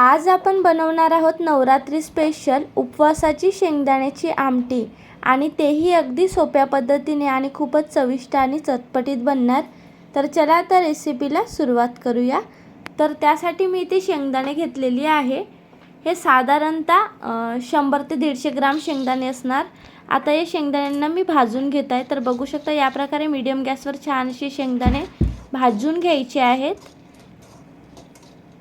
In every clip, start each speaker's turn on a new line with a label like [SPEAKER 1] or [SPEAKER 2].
[SPEAKER 1] आज आपण बनवणार आहोत नवरात्री स्पेशल उपवासाची शेंगदाण्याची आमटी. आणि तेही अगदी सोप्या पद्धतीने आणि खूपच चविष्ट आणि चटपटीत बनणार. तर चला आता रेसिपीला सुरुवात करूया. तर त्यासाठी मी इथे शेंगदाणे घेतलेली आहे. हे साधारणतः शंभर ते दीडशे ग्राम शेंगदाणे असणार. आता या शेंगदाण्यांना मी भाजून घेत आहे. तर बघू शकता या प्रकारे मीडियम गॅसवर छान असे शेंगदाणे भाजून घ्यायचे आहेत.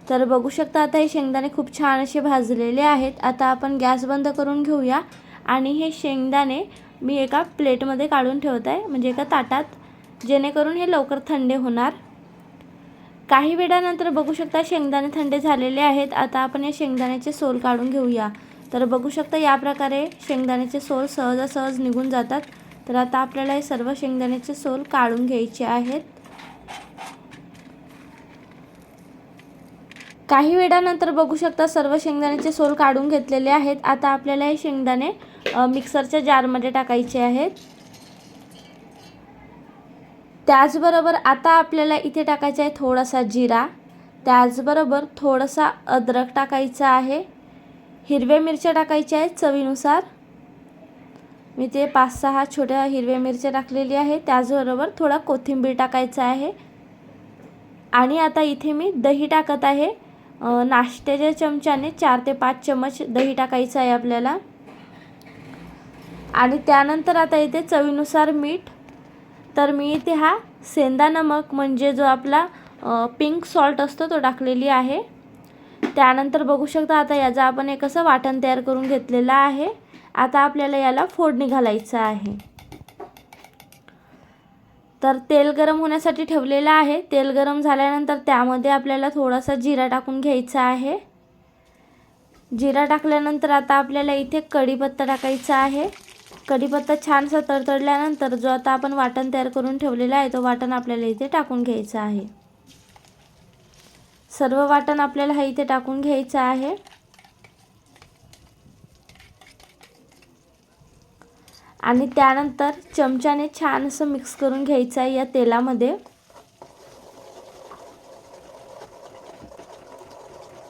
[SPEAKER 1] तर बघू शकता आता हे शेंगदाणे खूप छान असे भाजलेले आहेत. आता आपण गॅस बंद करून घेऊया. आणि हे शेंगदाणे मी एका प्लेटमध्ये काढून ठेवत आहे म्हणजे एका ताटात. जेणेकरून हे लवकर थंड होणार. काही वेळानंतर बघू शकता शेंगदाणे थंड झालेले आहेत. आता आपण या शेंगदाण्याचे सोल काढून घेऊया. तर बघू शकता या प्रकारे शेंगदाण्याचे सोल सहजासहज निघून जातात. तर आता आपल्याला हे सर्व शेंगदाण्याचे सोल काढून घ्यायचे आहेत. काही वेळानंतर बघू शकता सर्व शेंगदाण्याचे सोल काढून घेतलेले आहेत. आता आपल्याला हे शेंगदाणे मिक्सरच्या जारमध्ये टाकायचे आहेत. त्याचबरोबर आता आपल्याला इथे टाकायचा आहे थोडासा जिरा. त्याचबरोबर थोडासा अद्रक टाकायचा आहे. हिरव्या मिरच्या टाकायच्या आहेत चवीनुसार. मी ते पाच सहा छोट्या हिरव्या मिरच्या टाकलेली आहे त्याचबरोबर थोडा कोथिंबीर टाकायचा आहे. आणि आता इथे मी दही टाकत आहे. नाश्त्याच्या चमच्याने चार ते पाच चमच दही टाकायचं आहे आपल्याला. आणि त्यानंतर आता इथे चवीनुसार मीठ. तर मी इथे हा सेंदा नमक म्हणजे जो आपला पिंक सॉल्ट असतो तो टाकलेली आहे. त्यानंतर बघू शकता आता याचा आपण एक असं वाटण तयार करून घेतलेलं आहे. आता आपल्याला याला फोडणी घालायचं आहे. तर तेल गरम होण्यासाठी ठेवलेलं आहे. तेल गरम झाल्यानंतर त्यामध्ये आपल्याला थोडासा जिरा टाकून घ्यायचा आहे. जिरा टाकल्यानंतर आता आपल्याला इथे कढीपत्ता टाकायचा आहे. कढीपत्ता छानसा तडतडल्यानंतर जो आता आपण वाटण तयार करून ठेवलेला आहे तो वाटण आपल्याला इथे टाकून घ्यायचा आहे. सर्व वाटण आपल्याला हा इथे टाकून घ्यायचं आहे. आणि त्यानंतर चमच्याने छान असं मिक्स करून घ्यायचं आहे या तेलामध्ये.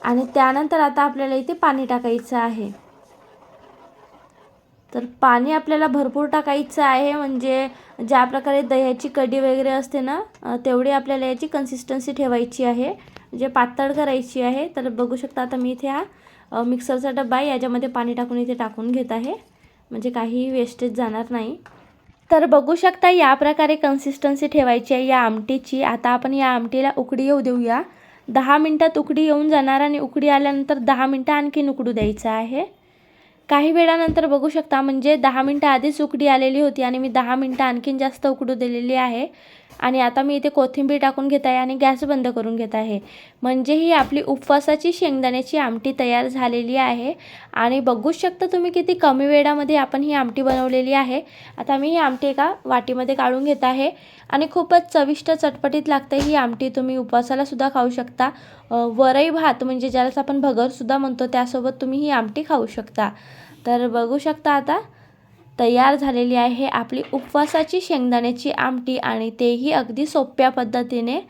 [SPEAKER 1] आणि त्यानंतर आता आपल्याला इथे पाणी टाकायचं आहे. तर पाणी आपल्याला भरपूर टाकायचं आहे म्हणजे ज्या प्रकारे दह्याची कढी वगैरे असते ना तेवढी आपल्याला याची कन्सिस्टन्सी ठेवायची आहे. जे पातळ करायची आहे तर बघू शकता आता मी इथे हा मिक्सरचा डब्बा आहे याच्यामध्ये पाणी टाकून इथे टाकून घेत आहे. म्हणजे काहीही वेस्टेज जाणार नाही. तर बघू शकता या प्रकारे कन्सिस्टन्सी ठेवायची आहे या आमटीची. आता आपण या आमटीला उकडी येऊ देऊया. दहा मिनटात उकडी येऊन जाणार आणि उकडी आल्यानंतर दहा मिनटं आणखीन उकडू द्यायचं आहे. काही वेळानंतर बघू शकता म्हणजे दहा मिनटं आधीच उकडी आलेली होती आणि मी दहा मिनटं आणखीन जास्त उकडू दिलेली आहे. आणि आता मी इथे कोथिंबीर टाकून घेत आहे आणि गॅस बंद करून घेत आहे. म्हणजे ही आपली उपवासाची शेंगदाण्याची आमटी तयार झालेली आहे. आणि बघूच शकता तुम्ही किती कमी वेळामध्ये आपण ही आमटी बनवलेली आहे. आता मी ही आमटी एका वाटीमध्ये काढून घेत आहे. आणि खूपच चविष्ट चटपटीत लागते ही आमटी. तुम्ही उपवासालासुद्धा खाऊ शकता. वरई भात म्हणजे ज्यालाच आपण भगरसुद्धा म्हणतो त्यासोबत तुम्ही ही आमटी खाऊ शकता. तर बघू शकता आता तयार झालेली आहे आपली उपवासाची शेंगदाण्याची आमटी आणि तेही अगदी सोप्या पद्धतीने.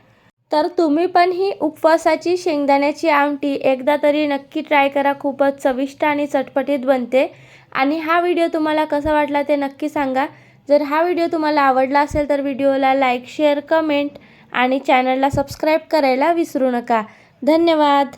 [SPEAKER 1] तर तुम्ही पण ही उपवासाची शेंगदाण्याची आमटी एकदा तरी नक्की ट्राय करा खूपच चविष्ट आणि चटपटीत बनते. आणि हा व्हिडिओ तुम्हाला कसा वाटला ते नक्की सांगा. जर हा व्हिडिओ तुम्हाला आवडला असेल तर व्हिडिओला लाईक शेअर कमेंट आणि चॅनलला सबस्क्राईब करायला विसरू नका. धन्यवाद!